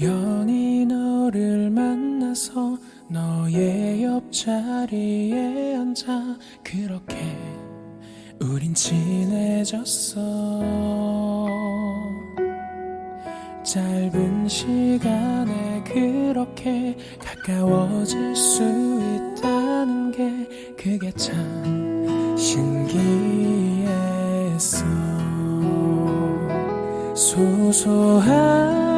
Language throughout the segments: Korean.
우연히 너를 만나서 너의 옆자리에 앉아 그렇게 우린 친해졌어. 짧은 시간에 그렇게 가까워질 수 있다는 게 그게 참 신기했어. 소소한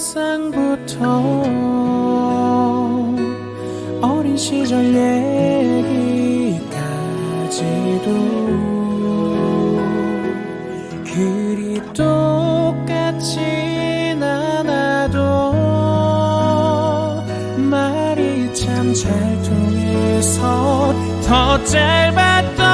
일상부터 어린 시절 얘기까지도 그리 똑같진 않아도 말이 참 잘 통해서 더 짧았던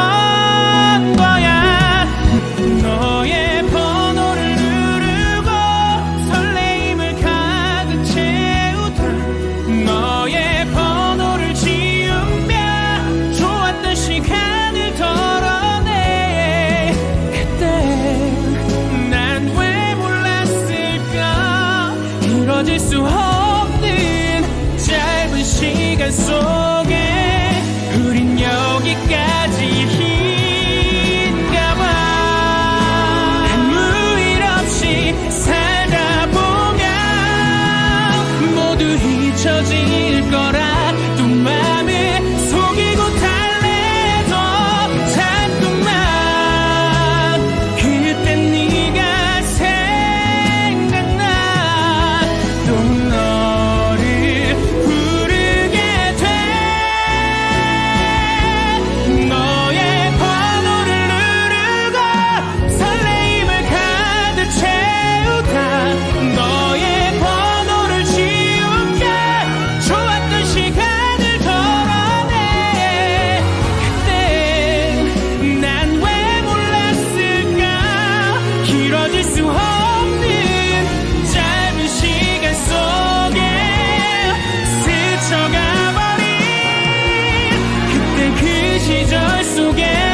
그 시절 속에